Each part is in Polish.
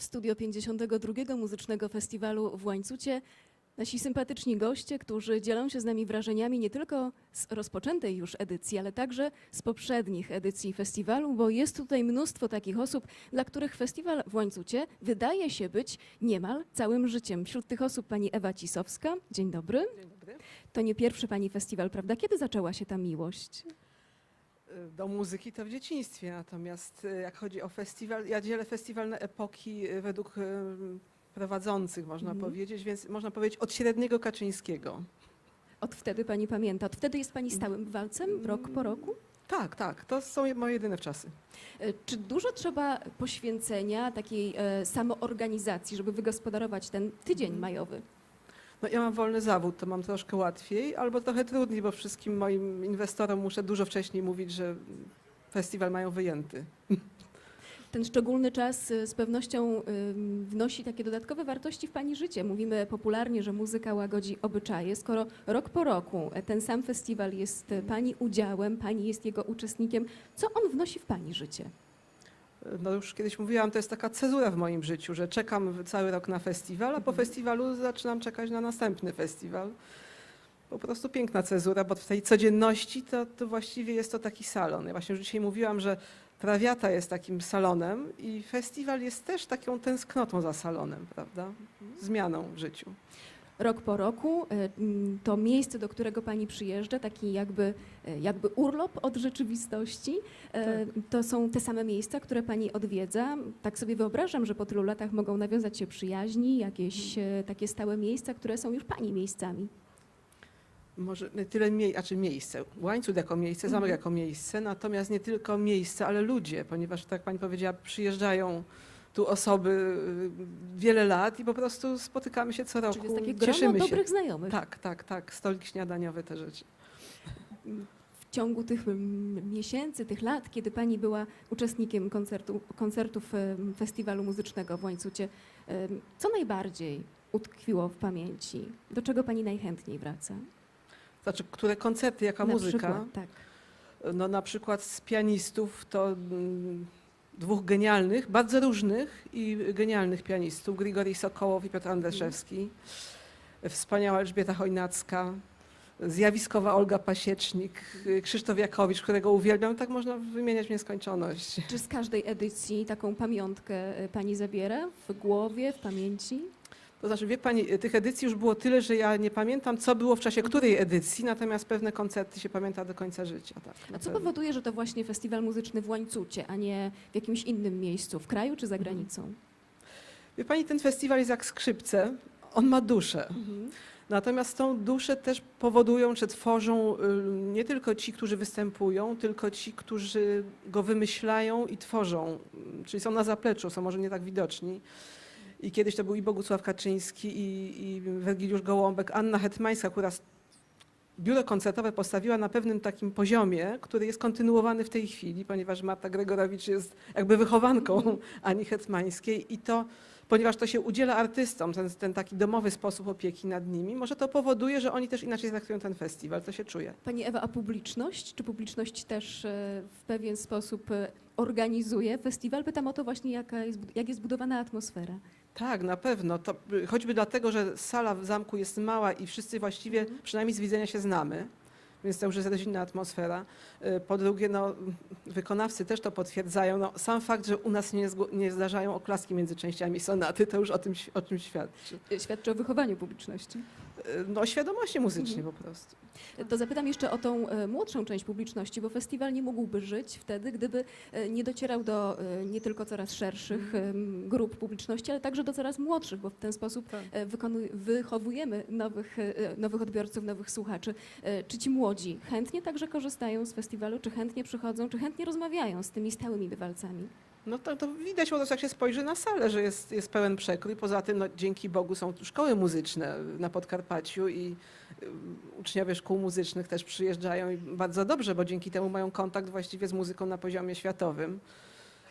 W studio 52 Muzycznego Festiwalu w Łańcucie nasi sympatyczni goście, którzy dzielą się z nami wrażeniami nie tylko z rozpoczętej już edycji, ale także z poprzednich edycji festiwalu, bo jest tutaj mnóstwo takich osób, dla których festiwal w Łańcucie wydaje się być niemal całym życiem. Wśród tych osób pani Ewa Cisowska. Dzień dobry. Dzień dobry. To nie pierwszy pani festiwal, prawda? Kiedy zaczęła się ta miłość? Do muzyki to w dzieciństwie, natomiast e, jak chodzi o festiwal, ja dzielę festiwal na epoki e, według prowadzących, można Mhm. powiedzieć, więc można powiedzieć od średniego Kaczyńskiego. Od wtedy pani pamięta. Od wtedy jest pani stałym bywalcem, rok po roku? Tak, tak, to są je- moje jedyne czasy. E, Czy dużo trzeba poświęcenia takiej e, samoorganizacji, żeby wygospodarować ten tydzień Mhm. majowy? No, ja mam wolny zawód, to mam troszkę łatwiej, albo trochę trudniej, bo wszystkim moim inwestorom muszę dużo wcześniej mówić, że festiwal mają wyjęty. Ten szczególny czas e, z pewnością ym, wnosi takie dodatkowe wartości w pani życie. Mówimy popularnie, że muzyka łagodzi obyczaje. Skoro rok po roku ten sam festiwal jest e, pani udziałem, pani jest jego uczestnikiem, co on wnosi w pani życie? No już kiedyś mówiłam, to jest taka cezura w moim życiu, że czekam cały rok na festiwal, a po Mhm. festiwalu zaczynam czekać na następny festiwal. Po prostu piękna cezura, bo w tej codzienności to, to właściwie jest to taki salon. Ja właśnie już dzisiaj mówiłam, że Trawiata jest takim salonem i festiwal jest też taką tęsknotą za salonem, prawda? Zmianą w życiu. Rok po roku e, m, to miejsce, do którego pani przyjeżdża, taki jakby, e, jakby urlop od rzeczywistości, e, to są te same miejsca, które pani odwiedza. Tak sobie wyobrażam, że po tylu latach mogą nawiązać się przyjaźni, jakieś e, takie stałe miejsca, które są już pani miejscami. Może tyle mie- znaczy miejsce, łańcuch jako miejsce, zamek Mhm. jako miejsce, natomiast nie tylko miejsce, ale ludzie, ponieważ tak jak pani powiedziała, przyjeżdżają tu osoby y, wiele lat i po prostu spotykamy się co roku. Czyli jest takie grono cieszymy się. dobrych znajomych. Tak, tak, tak. Stolik śniadaniowy, te rzeczy. W ciągu tych miesięcy, tych lat, kiedy pani była uczestnikiem koncertu, koncertów em, festiwalu muzycznego w Łańcucie, em, co najbardziej utkwiło w pamięci? Do czego pani najchętniej wraca? Znaczy, które koncerty, jaka Na muzyka? Przykład, tak. No na przykład z pianistów to mm, dwóch genialnych, bardzo różnych i genialnych pianistów, Grigori Sokołow i Piotr Andrzejewski. Wspaniała Elżbieta Chojnacka, zjawiskowa Olga Pasiecznik, Krzysztof Jakowicz, którego uwielbiam. Tak można wymieniać w nieskończoność. Czy z każdej edycji taką pamiątkę e, pani zabiera w głowie, w pamięci? To znaczy, wie pani, tych edycji już było tyle, że ja nie pamiętam, co było w czasie której edycji, natomiast pewne koncerty się pamięta do końca życia. Tak, A co pewno. powoduje, że to właśnie festiwal muzyczny w Łańcucie, a nie w jakimś innym miejscu, w kraju czy za Mhm. granicą? Wie pani, ten festiwal jest jak skrzypce. On ma duszę. Mhm. Natomiast tą duszę też powodują, czy tworzą y, nie tylko ci, którzy występują, tylko ci, którzy go wymyślają i tworzą. Czyli są na zapleczu, są może nie tak widoczni. I kiedyś to był i Bogusław Kaczyński, i, i Wergiliusz Gołąbek, Anna Hetmańska, która biuro koncertowe postawiła na pewnym takim poziomie, który jest kontynuowany w tej chwili, ponieważ Marta Gregorowicz jest jakby wychowanką Ani Hetmańskiej i to ponieważ to się udziela artystom, ten, ten taki domowy sposób opieki nad nimi, może to powoduje, że oni też inaczej traktują ten festiwal, to się czuje. Pani Ewa, a publiczność? Czy publiczność też e, w pewien sposób e, organizuje festiwal? Pytam o to właśnie, jaka jest, jak jest budowana atmosfera. Tak, na pewno. To, y, choćby dlatego, że sala w zamku jest mała i wszyscy właściwie, przynajmniej z widzenia się znamy, więc to już jest rodzinna atmosfera. Y, Po drugie, no, wykonawcy też to potwierdzają. No, sam fakt, że u nas nie, nie zdarzają oklaski między częściami sonaty, to już o tym, o czym świadczy. E, Świadczy o wychowaniu publiczności. Y, No, świadomości muzycznej po prostu. To zapytam jeszcze o tą e, młodszą część publiczności, bo festiwal nie mógłby żyć wtedy, gdyby e, nie docierał do nie tylko coraz szerszych em, grup publiczności, ale także do coraz młodszych, bo w ten sposób Tak. wychowujemy nowych, nowych odbiorców, nowych słuchaczy. Czy ci młodzi chętnie także korzystają z festiwalu, czy chętnie przychodzą, czy chętnie rozmawiają z tymi stałymi bywalcami? No to, to widać po prostu, jak się spojrzy na salę, że jest, jest pełen przekrój. Poza tym, no, dzięki Bogu, są szkoły muzyczne na Podkarpaciu i y, uczniowie szkół muzycznych też przyjeżdżają i bardzo dobrze, bo dzięki temu mają kontakt właściwie z muzyką na poziomie światowym.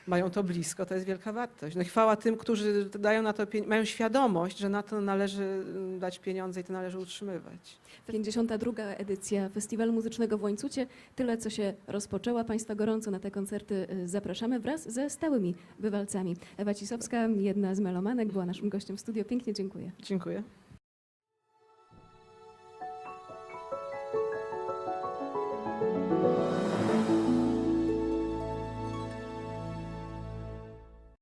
Mają to blisko, to jest wielka wartość. No chwała tym, którzy dają na to, mają świadomość, że na to należy mm, dać pieniądze i to należy utrzymywać. 52. edycja Festiwalu Muzycznego w Łańcucie. Tyle, co się rozpoczęła. Państwa gorąco na te koncerty y, zapraszamy wraz ze stałymi bywalcami. Ewa Cisowska, jedna z melomanek, była naszym gościem w studio. Pięknie dziękuję. Dziękuję.